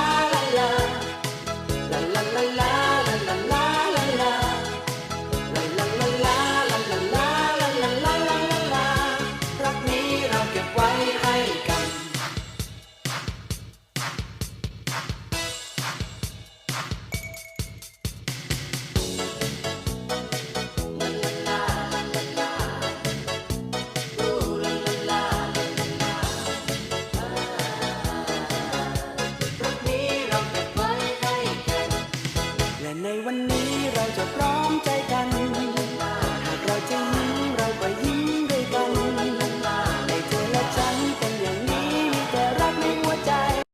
า ในวันนี้เราจะพร้อม